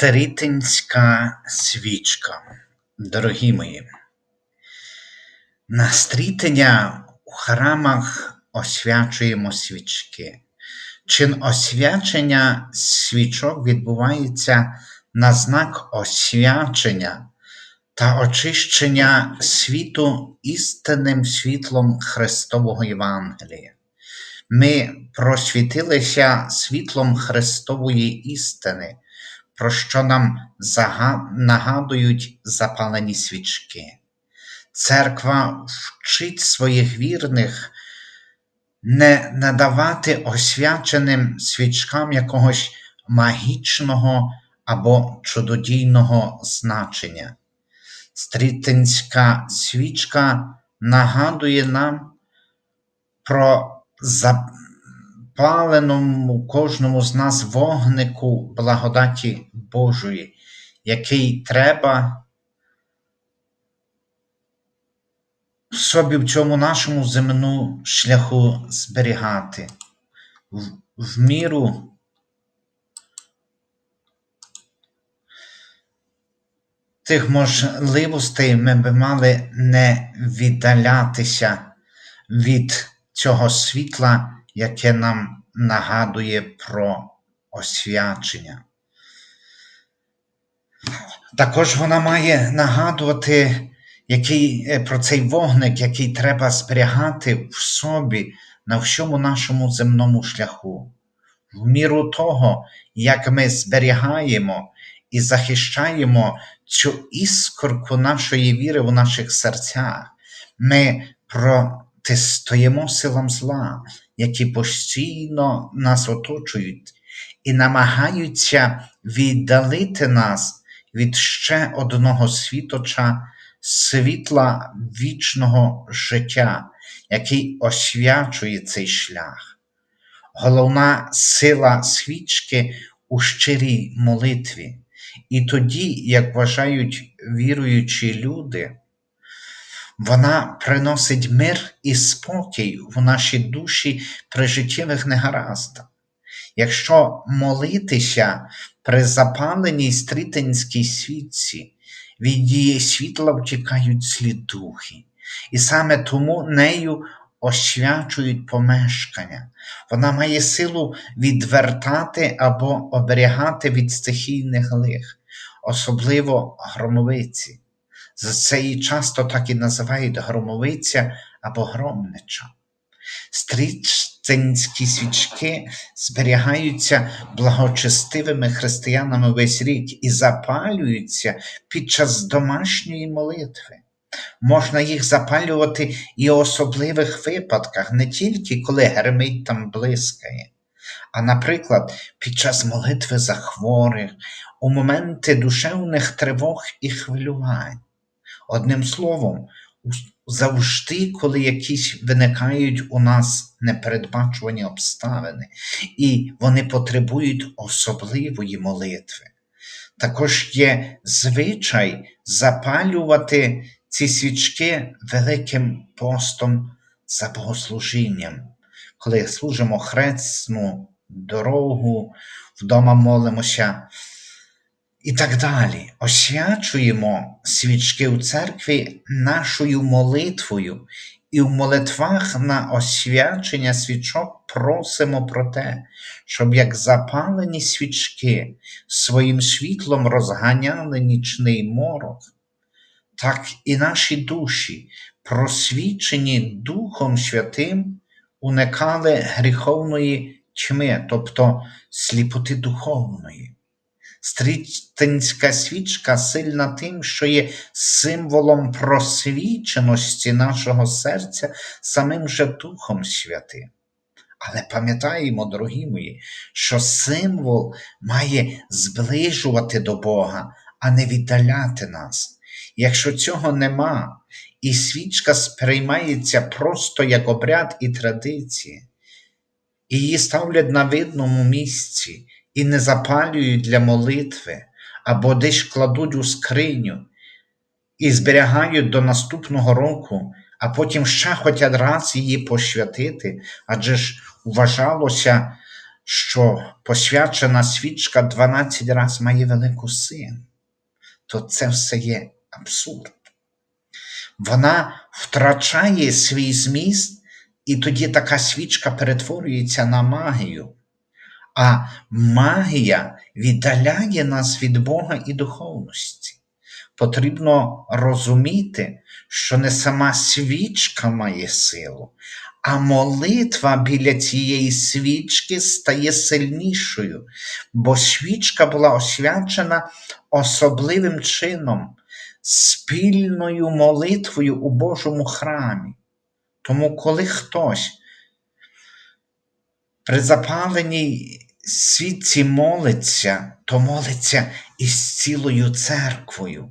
Стрітинська свічка. Дорогі мої, на стрітення у храмах освячуємо свічки. Чин освячення свічок відбувається на знак освячення та очищення світу істинним світлом Христового Євангелія. Ми просвітилися світлом Христової істини, про що нам нагадують запалені свічки. Церква вчить своїх вірних не надавати освяченим свічкам якогось магічного або чудодійного значення. Стрітинська свічка нагадує нам про запаленому кожному з нас вогнику благодаті Божої, який треба собі в цьому нашому земному шляху зберігати. В, в міру тих можливостей ми би мали не віддалятися від цього світла, яке нам нагадує про освячення. Також вона має нагадувати який, е, про цей вогник, який треба зберігати в собі на всьому нашому земному шляху. В міру того, як ми зберігаємо і захищаємо цю іскорку нашої віри в наших серцях, ми протистоїмо силам зла, які постійно нас оточують і намагаються віддалити нас від ще одного світоча світла вічного життя, який освячує цей шлях. Головна сила свічки у щирій молитві. І тоді, як вважають віруючі люди, вона приносить мир і спокій в наші душі при життєвих негараздах. Якщо молитися при запаленій стрітинській світці, від її світла втікають злі духи, і саме тому нею освячують помешкання. Вона має силу відвертати або оберігати від стихійних лих, особливо громовиці. За це її часто так і називають громовиця або громнича. Стрічцинські свічки зберігаються благочестивими християнами весь рік і запалюються під час домашньої молитви. Можна їх запалювати і у особливих випадках, не тільки коли гримить там блискає, а, наприклад, під час молитви за хворих, у моменти душевних тривог і хвилювань. Одним словом, завжди, коли якісь виникають у нас непередбачувані обставини, і вони потребують особливої молитви. Також є звичай запалювати ці свічки Великим постом за богослужінням, коли служимо хресну дорогу, вдома молимося. І так далі. Освячуємо свічки у церкві нашою молитвою, і в молитвах на освячення свічок просимо про те, щоб як запалені свічки своїм світлом розганяли нічний морок, так і наші душі, просвічені Духом Святим, уникали гріховної тьми, тобто сліпоти духовної. Стрітинська свічка сильна тим, що є символом просвіченості нашого серця самим же Духом Святим. Але пам'ятаємо, дорогі мої, що символ має зближувати до Бога, а не віддаляти нас. Якщо цього нема, і свічка сприймається просто як обряд і традиція, і її ставлять на видному місці і не запалюють для молитви, або десь кладуть у скриню і зберігають до наступного року, а потім ще хочуть раз її посвятити, адже ж вважалося що посвячена свічка 12 разів має велику силу, то це все є абсурд. Вона втрачає свій зміст, і тоді така свічка перетворюється на магію. А магія віддаляє нас від Бога і духовності. Потрібно розуміти, що не сама свічка має силу, а молитва біля цієї свічки стає сильнішою, бо свічка була освячена особливим чином, спільною молитвою у Божому храмі. Тому, коли хтось при запаленій світці молиться, то молиться із цілою церквою,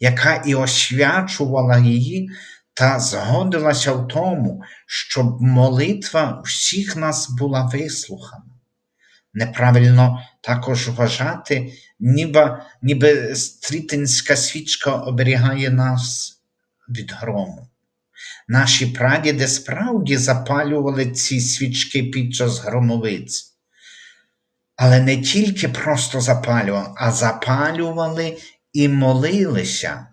яка і освячувала її та згодилася в тому, щоб молитва всіх нас була вислухана. Неправильно також вважати, ніби, ніби стрітинська свічка оберігає нас від грому. Наші прадіди справді запалювали ці свічки під час громовиць. Але не тільки просто запалювали, а запалювали і молилися.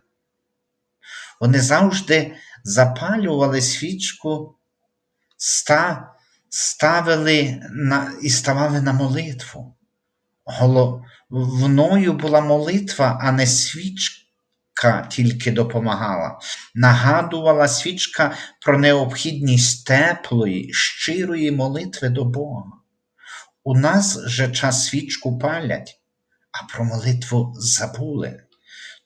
Вони завжди запалювали свічку, ста, ставили на, і ставали на молитву. Головною була молитва, а не свічка тільки допомагала. Нагадувала свічка про необхідність теплої, щирої молитви до Бога. У нас же час свічку палять, а про молитву забули.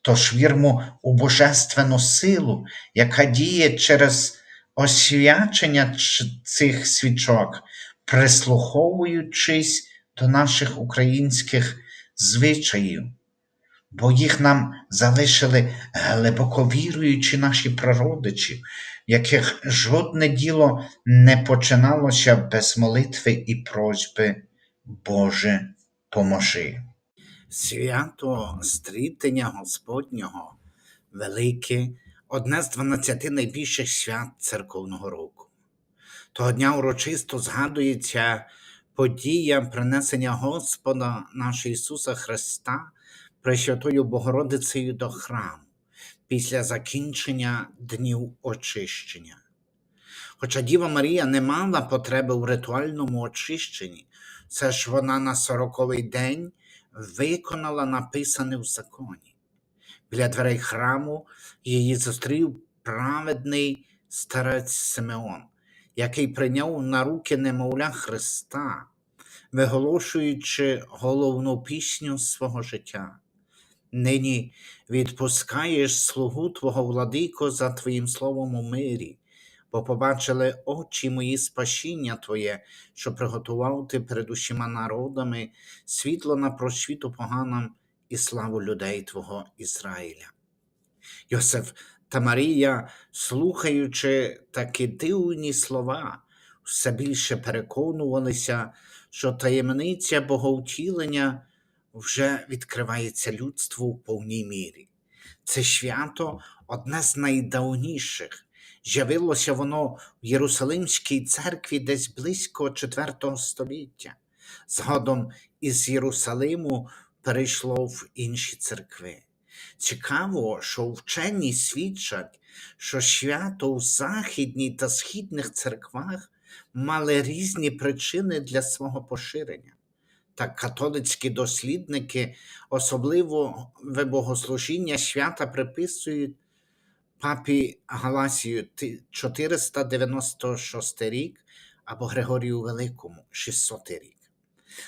Тож вірмо у божественну силу, яка діє через освячення цих свічок, прислуховуючись до наших українських звичаїв, бо їх нам залишили глибоко віруючі наші прародичі, яких жодне діло не починалося без молитви і просьби Боже, поможи. Свято стрітення Господнього велике, одне з дванадцяти найбільших свят церковного року. Того дня урочисто згадується подія принесення Господа нашого Ісуса Христа Пресвятою Богородицею до храму після закінчення днів очищення. Хоча Діва Марія не мала потреби у ритуальному очищенні, це ж вона на сороковий день виконала написане в законі. Біля дверей храму її зустрів праведний старець Симеон, який прийняв на руки немовля Христа, виголошуючи головну пісню свого життя. Нині відпускаєш слугу Твого владико за Твоїм словом у мирі, бо побачили очі мої спасіння Твоє, що приготував Ти перед усіма народами світло на просвіту поганам і славу людей Твого Ізраїля. Йосиф та Марія, слухаючи такі дивні слова, все більше переконувалися, що таємниця боговтілення вже відкривається людству в повній мірі. Це свято одне з найдавніших. З'явилося воно в Єрусалимській церкві десь близько IV століття. Згодом із Єрусалиму перейшло в інші церкви. Цікаво, що вчені свідчать, що свято у західній та східних церквах мали різні причини для свого поширення. Та католицькі дослідники, особливо в богослужіння свята приписують папі Галасію 496 рік або Григорію Великому 600 рік.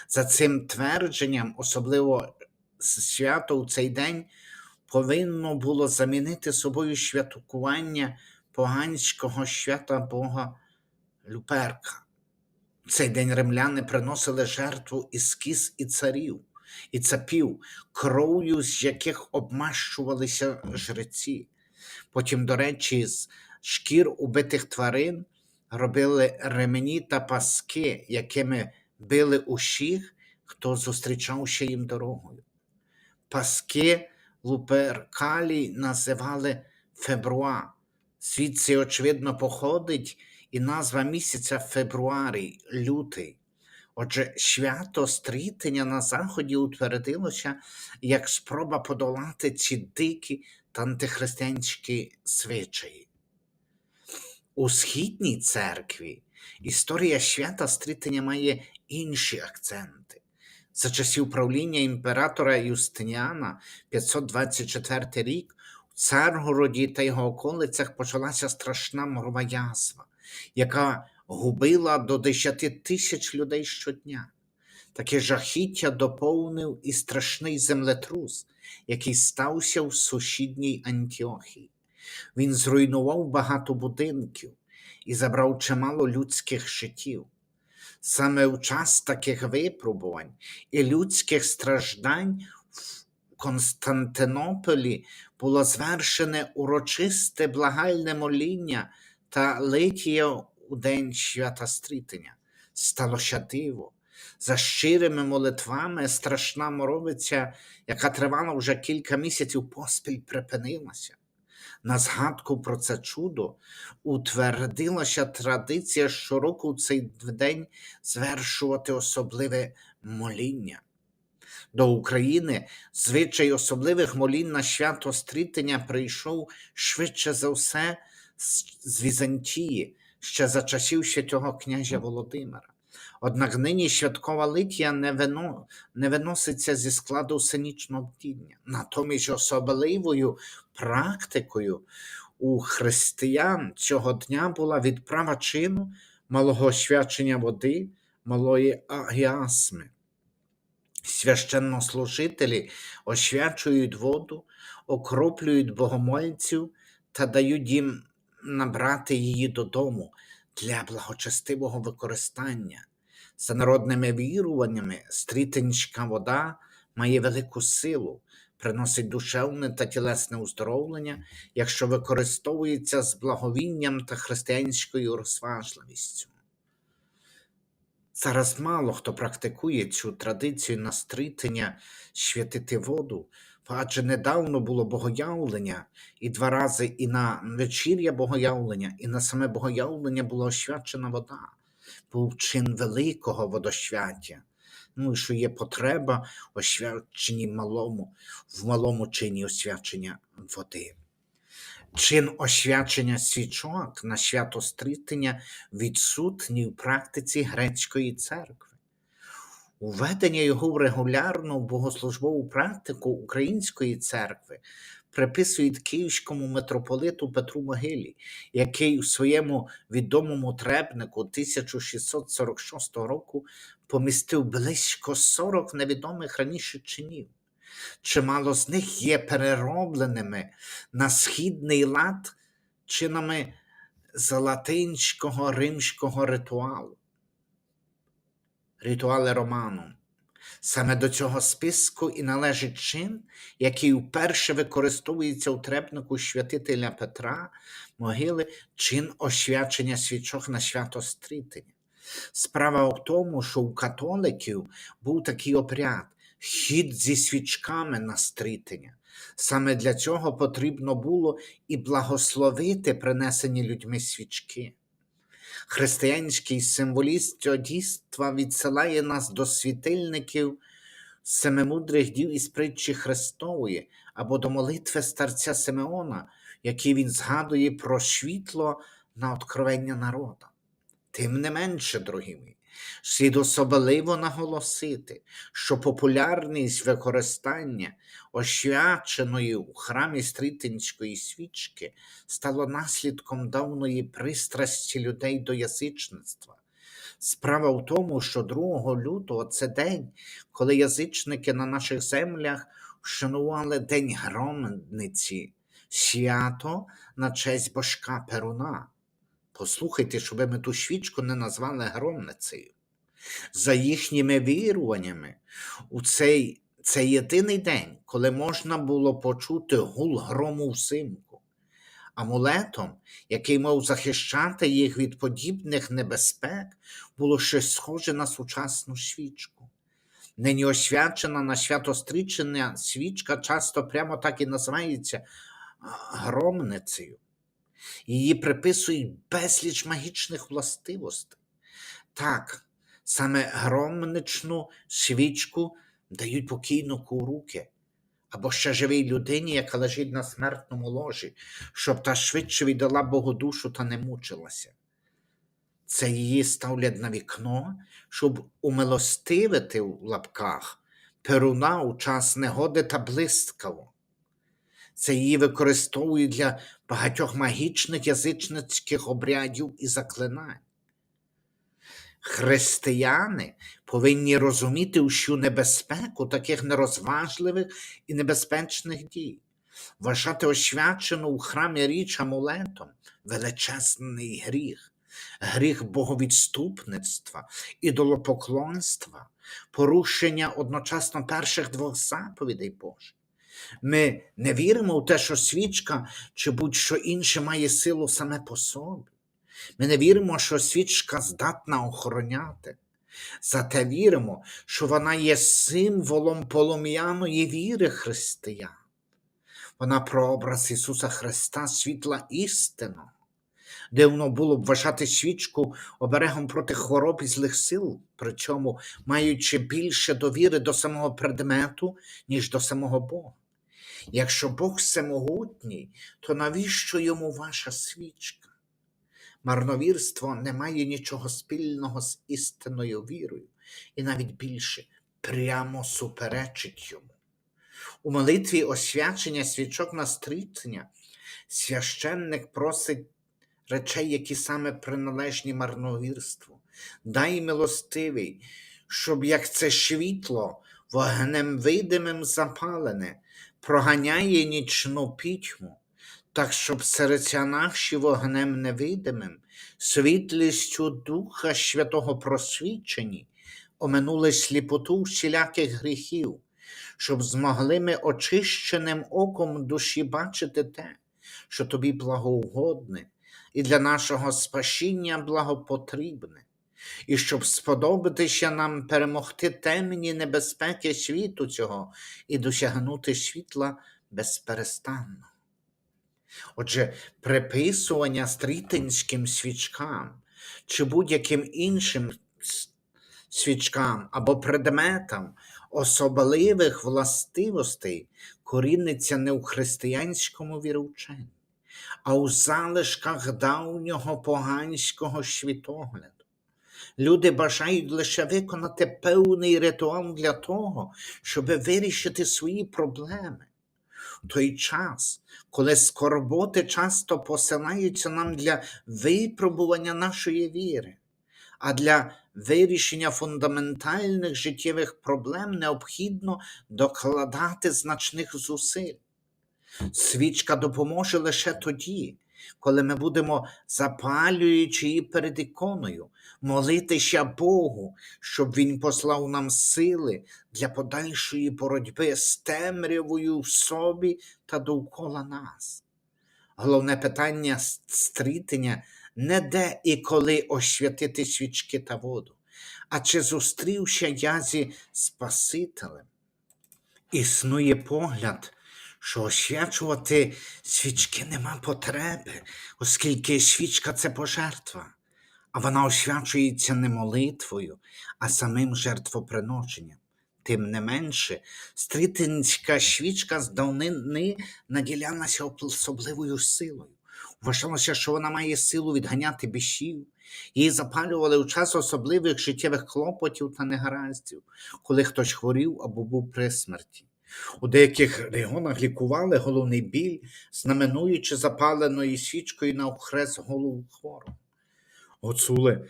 За цим твердженням, особливо свято у цей день повинно було замінити собою святкування поганського свята Бога Люперка. Цей день римляни приносили жертву із кіз і царів, і цапів, кров'ю з яких обмащувалися жреці. Потім, до речі, з шкір убитих тварин робили ремені та паски, якими били усіх, хто зустрічався їм дорогою. Паски Луперкалі називали фебруа. Звідси, очевидно, походить і назва місяця фебруарій, лютий. Отже, свято стрітення на Заході утвердилося як спроба подолати ці дикі та антихристиянські звичаї. У східній церкві історія свята стрітення має інші акценти. За часів правління імператора Юстиніана 524 рік у Царгороді та його околицях почалася страшна морова язва, яка губила до 10 тисяч людей щодня. Таке жахіття доповнив і страшний землетрус, який стався в сусідній Антіохії. Він зруйнував багато будинків і забрав чимало людських життів. Саме в час таких випробувань і людських страждань в Константинополі було звершене урочисте благальне моління та литія у день свята стрітення. Сталося диво. За щирими молитвами страшна моровиця, яка тривала вже кілька місяців поспіль, припинилася. На згадку про це чудо утвердилася традиція щороку у цей день звершувати особливе моління. До України звичай особливих молінь на свято стрітення прийшов швидше за все з Візантії, ще за часів святого князя Володимира. Однак нині святкова литія не, вино, не виноситься зі складу сценічного бдіння. Натомість особливою практикою у християн цього дня була відправа чину малого свячення води, малої агіасми. Священнослужителі освячують воду, окроплюють богомольців та дають їм набрати її додому для благочестивого використання. За народними віруваннями, стрітинська вода має велику силу, приносить душевне та тілесне оздоровлення, якщо використовується з благовінням та християнською розважливістю. Зараз мало хто практикує цю традицію настрітення святити воду, адже недавно було богоявлення, і два рази і на вечір'я богоявлення, і на саме богоявлення була освячена вода. Був чин великого водосвяття. Ну що є потреба освяченні малому, в малому чині освячення води. Чин освячення свічок на свято стрітення відсутній в практиці грецької церкви. Уведення його в регулярну богослужбову практику Української церкви приписують київському митрополиту Петру Могилі, який у своєму відомому требнику 1646 року помістив близько 40 невідомих раніше чинів. Чимало з них є переробленими на східний лад чинами з римського ритуалу. Ритуали роману. Саме до цього списку і належить чин, який вперше використовується у требнику святителя Петра, могили, чин освячення свічок на свято стрітення. Справа в тому, що у католиків був такий обряд хід зі свічками на стрітення. Саме для цього потрібно було і благословити принесені людьми свічки. Християнський символіст цього дійства відсилає нас до світильників семимудрих дів із притчі Христової або до молитви старця Симеона, який він згадує про світло на откровення народа. Тим не менше, дорогі мої, слід особливо наголосити, що популярність використання освяченої у храмі стрітинської свічки стало наслідком давної пристрасті людей до язичництва. Справа в тому, що 2 лютого це день, коли язичники на наших землях вшанували День Громниці, свято на честь божка Перуна. Послухайте, щоб ми ту свічку не назвали громницею. За їхніми віруваннями, у цей це єдиний день, коли можна було почути гул грому взимку. Амулетом, який мав захищати їх від подібних небезпек, було щось схоже на сучасну свічку. Нині освячена на свято стрічення свічка часто прямо так і називається громницею. Її приписують безліч магічних властивостей. Так, Саме громничну свічку дають покійнику у руки, або ще живій людині, яка лежить на смертному ложі, щоб та швидше віддала Богу душу та не мучилася. Це її ставлять на вікно, щоб умилостивити в лапках перуна у час негоди та блискаво. Це її використовують для багатьох магічних язичницьких обрядів і заклинань. Християни повинні розуміти усю небезпеку таких нерозважливих і небезпечних дій, вважати освячену у храмі річ амулетом величезний гріх, гріх боговідступництва, ідолопоклонства, порушення одночасно перших двох заповідей Божих. Ми не віримо в те, що свічка чи будь-що інше має силу саме по собі. Ми не віримо, що свічка здатна охороняти. Зате віримо, що вона є символом полум'яної віри християн. Вона прообраз Ісуса Христа, світла істинного. Дивно було б вважати свічку оберегом проти хвороб і злих сил, причому маючи більше довіри до самого предмету, ніж до самого Бога. Якщо Бог всемогутній, то навіщо йому ваша свічка? Марновірство не має нічого спільного з істинною вірою, і навіть більше прямо суперечить йому. У молитві освячення свічок на стрітення священник просить речей, які саме приналежні марновірству. Дай милостивий, щоб як це світло вогнем видимим запалене, проганяє нічну пітьму, так щоб серця наші вогнем невидимим, світлістю Духа Святого просвічені, оминули сліпоту всіляких гріхів, щоб змогли ми очищеним оком душі бачити те, що тобі благоугодне, і для нашого спасіння благопотрібне, і щоб сподобатися нам перемогти темні небезпеки світу цього і досягнути світла безперестанно. Отже, приписування стрітинським свічкам чи будь-яким іншим свічкам або предметам особливих властивостей коріниться не у християнському вірученні, а у залишках давнього поганського світогляду. Люди бажають лише виконати певний ритуал для того, щоб вирішити свої проблеми. В той час, коли скорботи часто посилаються нам для випробування нашої віри, а для вирішення фундаментальних життєвих проблем необхідно докладати значних зусиль. Свічка допоможе лише тоді, коли ми будемо, запалюючи її перед іконою, молитися Богу, щоб Він послав нам сили для подальшої боротьби з темрявою в собі та довкола нас. Головне питання стрітення не де і коли освятити свічки та воду, а чи зустрівся я зі Спасителем. Існує погляд, що освячувати свічки нема потреби, оскільки свічка це пожертва, а вона освячується не молитвою, а самим жертвоприношенням. Тим не менше, стрітинська свічка з давнини наділялася особливою силою. Вважалося, що вона має силу відганяти бішів. Її запалювали у час особливих життєвих клопотів та негараздів, коли хтось хворів або був при смерті. У деяких регіонах лікували головний біль, знаменуючи запаленою свічкою на охрест голову хворого. Гуцули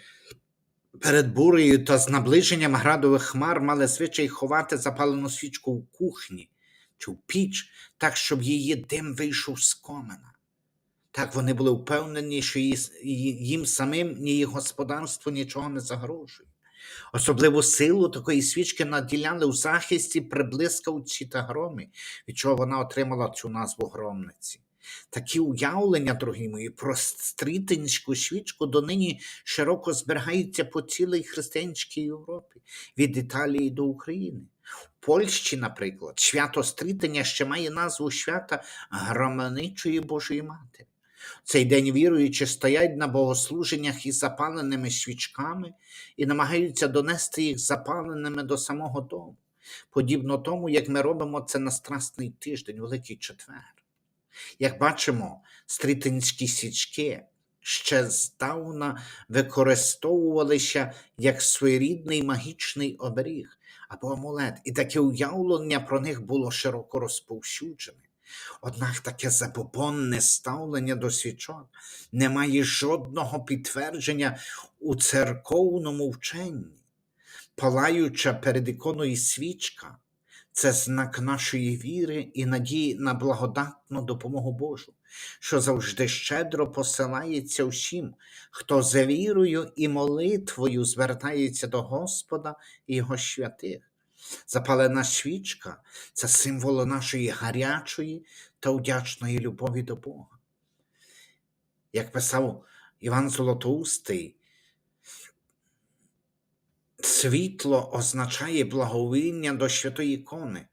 перед бурею та з наближенням градових хмар мали звичай ховати запалену свічку в кухні чи в піч, так, щоб її дим вийшов з комина. Так вони були впевнені, що їм самим ні їх господарству нічого не загрожує. Особливу силу такої свічки наділяли у захисті при блискавці та громі, від чого вона отримала цю назву громниці. Такі уявлення, дорогі мої, про стрітинську свічку донині широко зберігаються по цілій християнській Європі, від Італії до України. В Польщі, наприклад, свято стрітення ще має назву свята Громаничої Божої Матері. Цей день віруючі стоять на богослуженнях із запаленими свічками і намагаються донести їх запаленими до самого дому, подібно тому, як ми робимо це на Страсний тиждень, Великий Четвер. Як бачимо, стрітинські січки ще здавна використовувалися як своєрідний магічний оберіг або амулет, і таке уявлення про них було широко розповсюджене. Однак таке забобонне ставлення до свічок не має жодного підтвердження у церковному вченні. Палаюча перед іконою свічка це знак нашої віри і надії на благодатну допомогу Божу, що завжди щедро посилається всім, хто за вірою і молитвою звертається до Господа і Його святих. Запалена свічка це символ нашої гарячої та вдячної любові до Бога. Як писав Іван Золотоустий, світло означає благовіння до святої ікони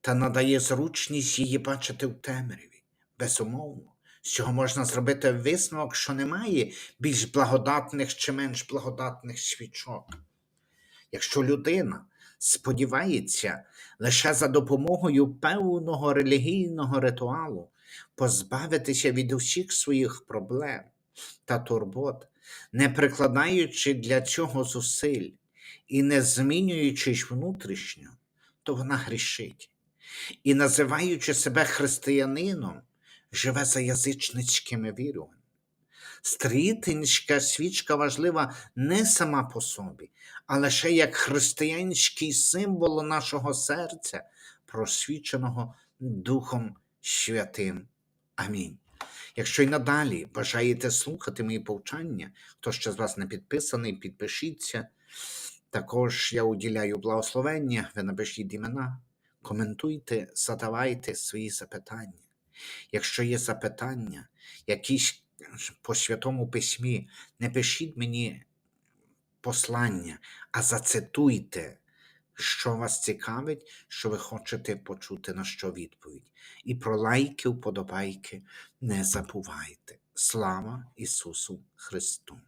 та надає зручність її бачити в темряві. Безумовно, з цього можна зробити висновок, що немає більш благодатних чи менш благодатних свічок. Якщо людина сподівається лише за допомогою певного релігійного ритуалу позбавитися від усіх своїх проблем та турбот, не прикладаючи для цього зусиль і не змінюючись внутрішньо, то вона грішить. І, називаючи себе християнином, живе за язичницькими віруваннями. Стрітинська свічка важлива не сама по собі, а лише як християнський символ нашого серця, просвіченого Духом Святим. Амінь. Якщо й надалі бажаєте слухати мої повчання, хто ще з вас не підписаний, підпишіться. Також я уділяю благословення, ви напишіть імена, коментуйте, задавайте свої запитання. Якщо є запитання, якісь по Святому Письмі, не пишіть мені послання, а зацитуйте, що вас цікавить, що ви хочете почути на що відповідь. І про лайки, вподобайки не забувайте. Слава Ісусу Христу!